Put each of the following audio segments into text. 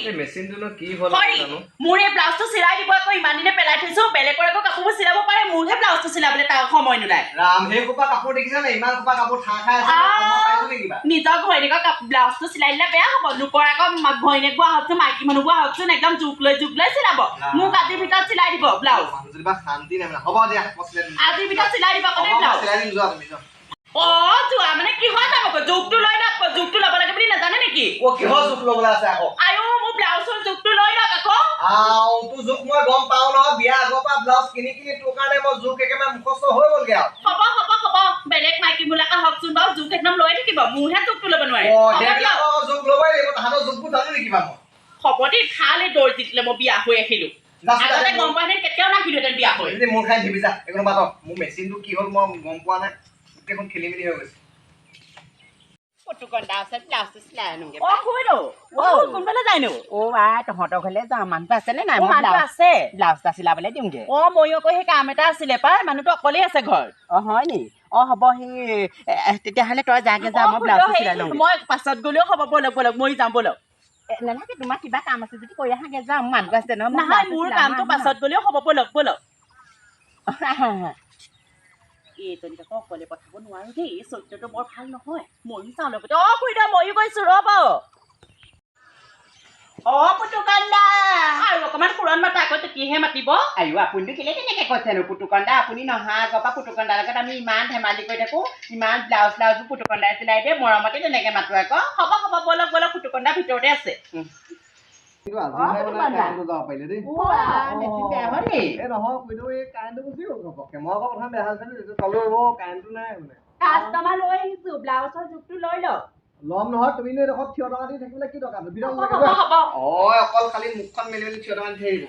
এই মেচিনটোনো কি হ'ল জানো মোৰ এই ব্লাউজটো চিলাই দিব আকৌ ইমান দিনে পেলাই থৈছো বেলেগৰ আকৌ কাপোৰবোৰ চিলাব পাৰে মোৰহে ব্লাউজটো চিলাবলৈ তাৰ সময় নোলায়। ৰাম সেই সোপা কাপোৰ দেখিছা নে? ইমান সোপা কাপোৰ ঠাঁ খাই আছে আহ। কমাব পাৰিছো নেকি কিবা? নিজৰ ঘৈণীয়েকৰ ব্লাউজটো চিলাই দিলে বেয়া হ'ব লোকৰ আকৌ ঘৈণীয়েকবোৰ আহকচোন মাইকী মানুহবোৰ আহকচোন একদম জোখ লৈ জোখ লৈ চিলাব। মোক আজিৰ ভিতৰত চিলাই দিব ব্লাউজ। শান্তি নাই মানে হ'ব দিয়া আজিৰ ভিতৰত চিলাই দিব আকৌ ব্লাউজ। চিলাই দিম যোৱা তুমি যোৱা অ যোৱা মানে কিহৰ যাব? জোখটো লৈ লওক জোখটো ল'ব লাগে বুলি নাজানে নেকি? অ কিহৰ ল'বলৈ আছে আকৌ? ব্লাউজৰ জোখটো লৈ লওক আকৌ। আও তোৰ জোখ মই গম পাওঁ নহয় বিয়া আগৰ পৰা ব্লাউজ কিনি কিনি তোৰ কাৰণে মই জোখ একেবাৰে মুখস্থ হৈ গ'লগে আৰু হ'ব হ'ব হ'ব। বেলেগ মাইকীবিলাকে হওকচোন বাৰু জোখ একদম লৈ থাকিব। মোৰহে জোখটো ল'ব নোৱাৰে। অ জোখ ল'বই লাগিব তাহাঁতৰ জোখবোৰ জানো নেকি বা মই হ'ব দেই খালে দৰ্জি দিলে মই বিয়া হৈ আহিলো। যাচোন, আগতে যাচোন। গম পোৱা হেঁতেন কেতিয়াও নাহিলোহেঁতেন বিয়া হৈ। যদি মোৰ খাই দিবি যা একো বাদ মোৰ মেচিনটো কি হ'ল মই গম পোৱা নাই। গোটেইখন খেলি মেলি হৈ গৈছে। মানুহটো ব্লাউজ আছে ব্লাউজ অ হয় নি অ হ'ব সেই তেতিয়াহ'লে তই যাগে যা মই চিলাই লওঁগে মই পাছত গ'লেও হ'ব ব'লক ব'লক মই যাম ব'লক নালাগে তোমাৰ কিবা কাম আছে যদি কৰি আহাগে যাম মানুহটো আছে নহয় মোৰ কামটো। পাছত গ'লেও হ'ব ব'লক ব'লক এইজনীক আকৌ অকলে পঠাব নোৱাৰো দেই এই চৰিত্ৰটো বৰ ভাল নহয়। ময়ো চাওঁ লগতে অ খুৰীদেউ ময়ো গৈছো ৰ'ব অ পুতুকান্দা আৰু অকমান সুৰণ মাতা আকৌ তেতিয়াহে মাতিব? আইও আপুনিতো কেলে তেনেকে কৈছেনো? পুতুকন্দা আপুনি নহা আগৰ পৰা পুতুকন্দাৰ লগত আমি ইমান ধেমালি কৰি থাকো ইমান ব্লাউজ ব্লাউজো পুতুকন্দাই চিলাই দিয়ে মৰমতে তেনেকে মাতো আকৌ। হ'ব হ'ব ব'লক ব'লক পুতুকন্দা ভিতৰতে আছে। কাষ্টমাৰ লৈ আহিছো ব্লাউজৰ জোখটো লৈ লওক ল'ম নহয় তুমি থিয় টকা দি থাকিবলৈ কি দৰকাৰ অকল খালি মুখখন মেলি মেলি থিয় টকা দি থাকিব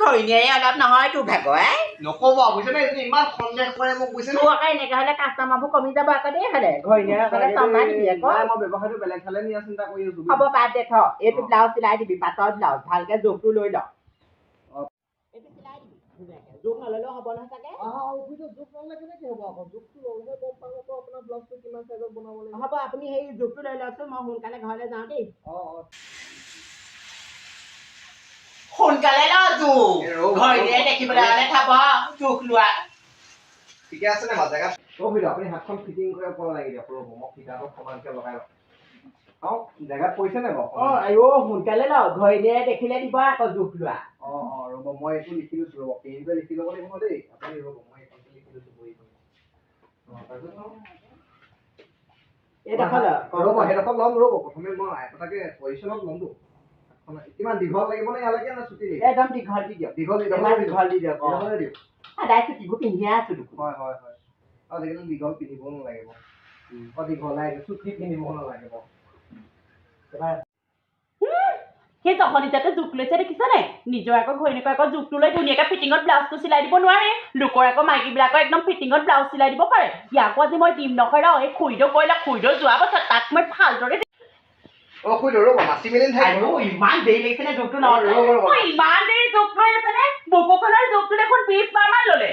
ঘৈণীয়ে অলপ নহয় তোৰ ভাগৰ এ? নক'ব বুজিছে নে এইজনী ইমান সন্দেহ কৰে মোক বুজিছে নে তোৰ আকৌ এনেকে হ'লে কাষ্টমাৰবোৰ কমি যাব আকৌ দেই হ'লে ঘৈণীয়ে হ'লে চম্ভাই দিবি আকৌ নাই, মই ব্যৱসায়টো বেলেগ ফালে নিয়া চিন্তা কৰি আছো হ'ব বাদ দে থ এইটো ব্লাউজ চিলাই দিবি পাটৰ ব্লাউজ ভালকে জোখটো লৈ ল অ। এইটো চিলাই দিবি ধুনীয়াকে জোখ নল'লেও হ'ব নহয় চাগে আহা, আৰু বুজিছে, জোখ ল'লে কেনেকে হ'ব আকৌ? জোখটো ল'লেহে গম পাম আকৌ আপোনাৰ ব্লাউজটো কিমান size ত বনাব লাগিব। হ'ব আপুনি সেই জোখটো লৈ লওকচোন মই সোনকালে ঘৰলৈ যাওঁ দেই অ, অ। সোনকালে ৰ'ব, ঘৈণীয়ে ৰ'ব। দেখিবলৈ হ'লে খাব জোখ লোৱা ঠিকে আছে নে জেগাত অ ভিডিঅ' আপুনি হাতখন ফিটিং কৰি ওপৰ লাগি দিয়ক। ৰ'ব মই ফিটাটো সমানকে লগাই লওঁ চাওঁ জেগাত পৰিছে নে বাৰু? অ আইও সোনকালে ল ঘৈণীয়ে দেখিলে দিব আকৌ জোখ লোৱা অ অ ৰ'ব মই এইটো লিখি লৈছো ৰ'ব পেইনটোৱে লিখি ল'ব লাগিব দেই। আপুনি ৰ'ব মই এইখনতে লিখি লৈছো বহী অ তাৰপিছত চাওঁ। এইডোখৰ ল'ম ৰ'ব প্ৰথমে মই একটাকে পজিশ্যনত ল'মতো। কিমান দীঘল লাগিব নে ইয়ালৈকে নে চুটি একদম দীঘল দি দিয়ক। দীঘল দীঘল দি দিয়ক দীঘলে দিয়ক। সদায় পিন্ধিয়ে আছো দেখোন। হয় হয় হয়। আজিকালি দীঘল পিন্ধিব নালাগিব। অ দীঘল চুটি পিন্ধিব নালাগিব। সেই জহনিজাতে জোখ লৈছে দেখিছা নাই? নিজৰ আকৌ ঘৈণীয়েকৰ আকৌ জোখটো লৈ ধুনীয়াকৈ ফিটিঙত ব্লাউজটো চিলাই দিব নোৱাৰে। লোকৰ আকৌ মাইকীবিলাকৰ একদম ফিটিঙত ব্লাউজ চিলাই দিব পাৰে। ইয়াকো আজি মই দিম ৰ এই খুৰীদেউ কৰিলে খুৰীদেউ যোৱা বছৰ তাক মই ভালদৰে অ শুই ৰ'ব মাতি মেলি আৰু থাকিব ইমান দেৰি লাগিছে নে জোখটো অ, লওঁতে ৰ'ব ৰ'ব মই ইমান দেৰি জোখ লৈ আছে নে বুকুখনৰ জোখটো দেখোন বিছ বাৰ মান ল'লে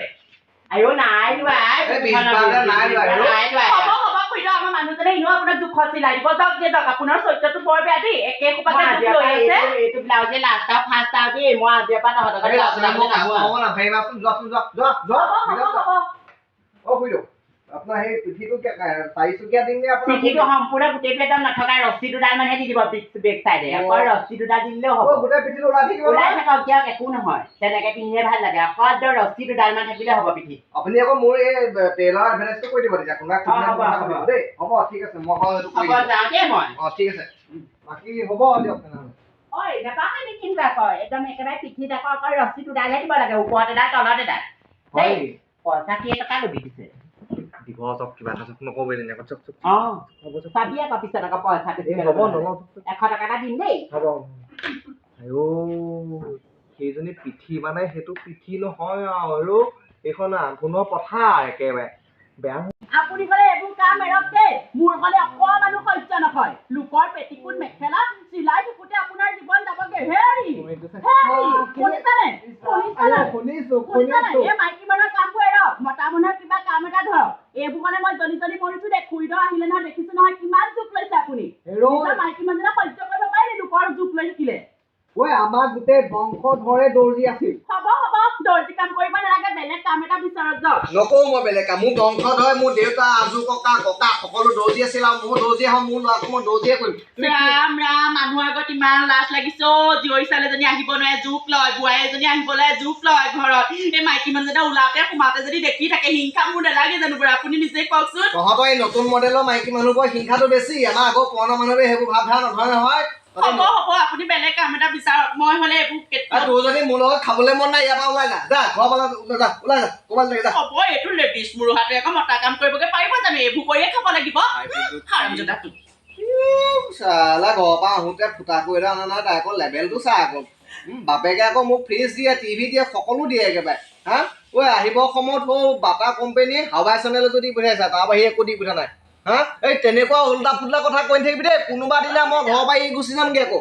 আইও নাই লোৱা এই বিশ বাৰটা নাই লোৱা, আৰু? নাই লোৱা হ'ব হ'ব খুৰীদেউ আমাৰ মানুহজনে এনেও আপোনাৰ জোখত চিলাই দিব যাওক যে যাওক আপোনাৰ চৰিত্ৰটো বৰ বেয়া দেই একে মই সোপাকে আজিৰ জোখ লৈ পৰা আছে এইটো- এইটো ব্লাউজে লাষ্ট আৰু ফাৰ্ষ্ট আৰু দেই মই আজিৰ পৰা তহঁতৰ ঘৰলৈ ব্লাউজ চিলাবলৈ নাহো আৰু। হ'ব নাভাবিবাচোন যোৱাচোন যোৱা যোৱা যোৱা হ'ব হ'ব ভিতৰত যোৱা। হ'ব অ খুইদেউ আপোনাৰ সেই পিঠিটো চাৰিচুকীয়া দিম নে আপোনাৰ পিঠিটো সম্পূৰ্ণ গোটেই প্লেটত নথকা ৰছী দুডাল মানহে দি দিব বেক চাইডে। অকল ৰছী দুডাল দিলেও হ'ব। গোটেই পিঠিটো ওলাই থাকিব ওলাই? থাকক দিয়ক একো নহয়। তেনেকে পিন্ধিয়ে ভাল লাগে। অকল একদম ৰছী দুডাল মান থাকিলে হ'ব পিঠি। আপুনি আকৌ মোৰ এই টেইলৰ এডভাৰেজটো কৰি দিব তেতিয়া। দিব দেই। হ'ব ঠিক আছে মই কৰি যাওঁ দেই মই। অ ঠিক আছে। বাকী হ'ব দিয়ক তেনেহ'লে। ঐ নাপাহৰি নিকিনিবা আকৌ একদম একেবাৰে পিঠিত আকৌ অকল ৰছী দুডালহে দিব লাগে। ওপৰত এডাল তলত এডাল? পইচা কেইটকা ল'বি পিছে? চব কিবা এটা চব নক'বই তেনেকুৱা চব চব অ। হ'ব চব চাবি আকৌ পিছত আকৌ পইচা এই বেছিকে হ'ব ল'বলৈ হ'লে। নলওঁ এশ টকা এটা দিম দেই। হ'ব আইঅ সেইজনী পিঠি মানে সেইটো পিঠি নহয় আৰু এইখন আঘোণৰ পথাৰ একেবাৰে। বেয়া আপুনি ক'লে এইবোৰ কাম এৰক দেই মোৰ ক'লে অকমানো সহ্য নহয়। লোকৰ পেটিকুট মেখেলা চিলাই থাকোতে আপোনাৰ জীৱন যাবগে। হেৰি শুনিছানে শুনিছো শুনিছানে এই মাইকী মানুহৰ কামবোৰ এৰক মতা মানুহৰ কিবা কাম এটা ধৰক এইবোৰ কাৰণে মই জ্বলি জ্বলি মৰিছো দে খুৰীদেউ আহিলে নহয় দেখিছো নহয় কিমান জোখ লৈছে আপুনি। মাইকী মানুহজনে সহ্য কৰিব পাৰে লোকৰ জোখ লৈ থাকিলে। ঐ আমাৰ গোটেই বংশধৰে দৰ্জী আছিল। হ'ব হ'ব দৰ্জী কাম কৰিব নালাগে বেলেগ কাম এটা বিচাৰক যাওক নকওঁ মই বেলেগ মোৰ বংশধৰে মোৰ দেউতা আজু ককা ককা সকলো দৰ্জী আছিল আৰু মোৰ দৰ্জী হওঁ মোৰ ল'ৰাটো মই দৰ্জীয়ে কৰিম। ৰাম ৰাম মানুহৰ আগত ইমান লাজ লাগিছে অ' জীয়ৰী ছোৱালীজনী আহিব নোৱাৰে জোক লয় বোৱাৰী এজনী আহিবলৈ জোক লয় ঘৰত। এই মাইকী মানুহজনে ওলাওতে সোমাওতে যদি দেখি থাকে হিংসা মোৰ নালাগে জানো বাৰু আপুনি নিজে কওকচোন। তহঁতৰ এই নতুন মডেলৰ মাইকী মানুহবোৰৰ হিংসাটো বেছি আমাৰ আগৰ পুৰণা মানুহবোৰে সেইবোৰ ভাৱ ধাৰা নধৰে নহয়। হ'ব হ'ব আপুনি বেলেগ কাম এটা বিচাৰক মই হ'লে এইবোৰ তোৰ যদি মোৰ লগত খাবলৈ মন নাই ইয়াৰ পৰা ওলাই যা যা ঘৰৰ পৰা ওলাই যা ওলাই যা ক'ৰবাত লাগে যা। হ'ব এইটো লেডিজ মুৰুহাটো আকৌ মতা কাম কৰিবগৈ পাৰিব জানো এইবোৰ কৰিয়ে খাব লাগিব। চালা ঘৰৰ পৰা আহোঁতে ফুটা কৰি এটা অনা নাই তাই আকৌ লেভেলটো চা আকৌ। বাপেকে আকৌ মোক ফ্ৰিজ দিয়ে টিভি দিয়ে সকলো দিয়ে একেবাৰে। হা? ঐ আহিব সময়ত সৌ বাটা কোম্পেনী হাৱাই চেনেল যদি পঠিয়াইছে তাৰ বাহিৰে একো দি পঠা নাই। হা? এই তেনেকুৱা উল্টা পুল্টা কথা কৈ থাকিবি দেই। কোনোবা দিনা মই ঘৰৰ পৰা এৰি গুচি যামগৈ আকৌ।